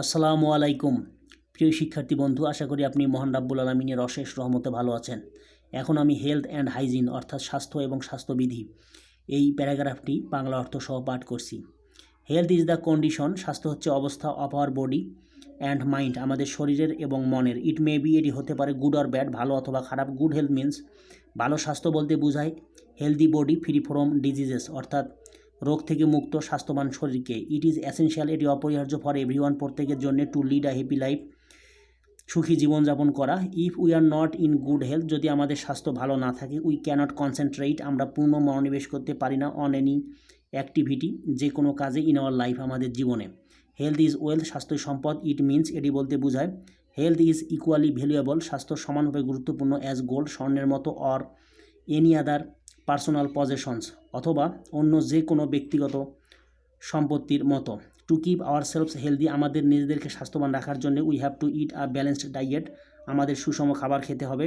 আসসালামু আলাইকুম। প্রিয় শিক্ষার্থী বন্ধু, আশা করি আপনি মহান রাব্বুল আলমিনের অশেষ রহমতে ভালো আছেন। এখন আমি হেলথ অ্যান্ড হাইজিন অর্থাৎ স্বাস্থ্য এবং স্বাস্থ্যবিধি এই প্যারাগ্রাফটি বাংলা অর্থ সহ পাঠ করছি। হেলথ ইজ দ্য কন্ডিশন, স্বাস্থ্য হচ্ছে অবস্থা, of our body and mind, আমাদের শরীরের এবং মনের। ইট মে বি এটি হতে পারে গুড অর ব্যাড, ভালো অথবা খারাপ। গুড হেলথ মিন্স ভালো স্বাস্থ্য বলতে বোঝায় healthy body free from diseases, অর্থাৎ রোগ থেকে মুক্ত, স্বাস্থ্যবান শরীরকে। ইট ইজ অ্যাসেনশিয়াল এটি অপরিহার্য ফর এভরিওয়ান প্রত্যেকের জন্য to lead a happy life সুখী জীবনযাপন করা। If we are not in good health যদি আমাদের স্বাস্থ্য ভালো না থাকে উই ক্যানট কনসেন্ট্রেট আমরা পূর্ণ মনোনিবেশ করতে পারি না অন এনি অ্যাক্টিভিটি যে কোনো কাজে ইন আওয়ার লাইফ আমাদের জীবনে। হেলথ ইজ ওয়েলথ স্বাস্থ্য সম্পদ ইট মিন্স এটি বলতে বোঝায় হেলথ ইজ ইকুয়ালি ভ্যালুয়েবল স্বাস্থ্য সমানভাবে গুরুত্বপূর্ণ অ্যাজ গোল্ড স্বর্ণের মতো or any other personal possessions অথবা অন্য যে কোনো ব্যক্তিগত সম্পত্তির মতো। To keep hour selves healthy আমাদের নিজেদেরকে স্বাস্থ্যবান রাখার জন্য we have to eat a balanced diet আমাদের সুষম খাবার খেতে হবে।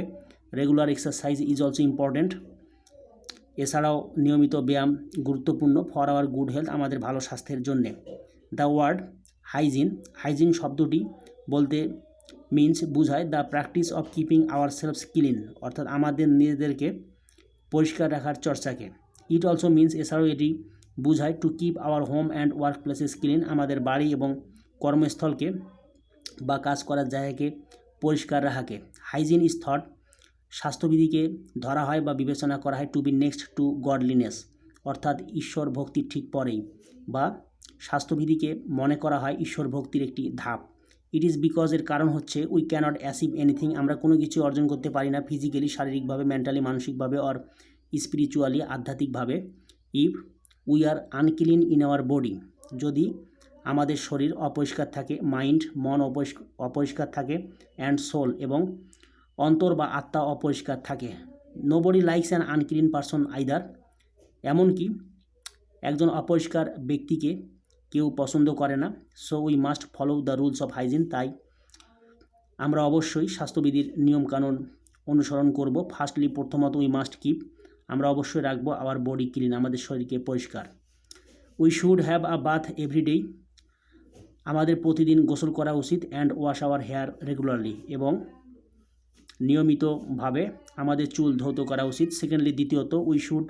Regular exercise is also important এছাড়াও নিয়মিত ব্যায়াম গুরুত্বপূর্ণ ফর আওয়ার গুড হেলথ আমাদের ভালো স্বাস্থ্যের জন্যে। দ্য ওয়ার্ড হাইজিন হাইজিন শব্দটি বলতে মিন্স বুঝায় the practice of keeping ourselves clean অর্থাৎ আমাদের নিজেদেরকে পরিষ্কার রাখার চর্চাকে। ইট অলসো মিন্স এছাড়াও এটি বুঝায় to keep our home and work places clean আমাদের বাড়ি এবং কর্মস্থলকে বা কাজ করার জায়গাকে পরিষ্কার রাখাকে। হাইজিন ইজ থট স্বাস্থ্যবিধিকে ধরা হয় বা বিবেচনা করা হয় to be next to godliness অর্থাৎ ঈশ্বর ভক্তির ঠিক পরেই, বা স্বাস্থ্যবিধিকে মনে করা হয় ঈশ্বর ভক্তির একটি ধাপ। ইট ইজ বিকজ এর কারণ হচ্ছে উই ক্যানট অ্যাসিভ এনিথিং আমরা কোনো কিছু অর্জন করতে পারি না ফিজিক্যালি শারীরিকভাবে মেন্টালি মানসিকভাবে or spiritually আধ্যাত্মিকভাবে। If we are unclean in our body যদি আমাদের শরীর অপরিষ্কার থাকে মাইন্ড মন অপরিষ্কার থাকে অ্যান্ড সোল এবং অন্তর বা আত্মা অপরিষ্কার থাকে nobody likes an unclean person either এমনকি একজন অপরিষ্কার ব্যক্তিকে কেউ পছন্দ করে না। So we must follow the rules of hygiene তাই আমরা অবশ্যই স্বাস্থ্যবিধির নিয়মকানুন অনুসরণ করব। ফার্স্টলি প্রথমত উই মাস্ট কিপ আমরা অবশ্যই রাখব আওয়ার বডি ক্লিন আমাদের শরীরকে পরিষ্কার। We should have a bath everyday আমাদের প্রতিদিন গোসল করা উচিত and wash our hair regularly এবং নিয়মিতভাবে আমাদের চুল ধৌত করা উচিত। সেকেন্ডলি দ্বিতীয়ত we should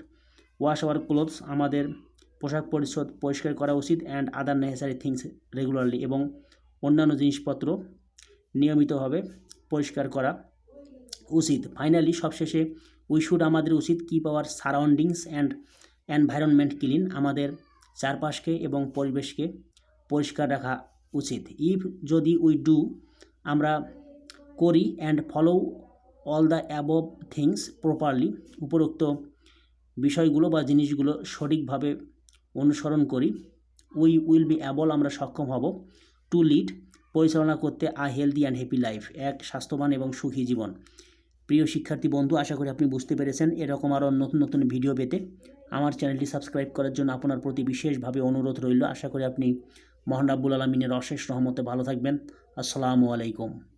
wash our clothes আমাদের পোশাক পরিচ্ছদ পরিষ্কার করা উচিত and other necessary things regularly এবং অন্যান্য জিনিসপত্র নিয়মিতভাবে পরিষ্কার করা উচিত। ফাইনালি সবশেষে উই শুড আমাদের উচিত keep our surroundings and environment clean আমাদের চারপাশকে এবং পরিবেশকে পরিষ্কার রাখা উচিত। ইফ যদি উই ডু আমরা করি and follow all the above things properly উপরোক্ত বিষয়গুলো বা জিনিসগুলো সঠিকভাবে অনুসরণ করি। উই উইল বি অ্যাবল আমরা সক্ষম হব টু লিড পরিচালনা করতে a healthy and happy life এক স্বাস্থ্যবান এবং সুখী জীবন। প্রিয় শিক্ষার্থী বন্ধু, আশা করি আপনি বুঝতে পেরেছেন, এরকম আরও নতুন নতুন ভিডিও পেতে আমার চ্যানেলটি সাবস্ক্রাইব করার জন্য আপনার প্রতি বিশেষভাবে অনুরোধ রইল। আশা করি আপনি মহান রাব্বুল আলমিনের অশেষ রহমতে ভালো থাকবেন। আসসালামু আলাইকুম।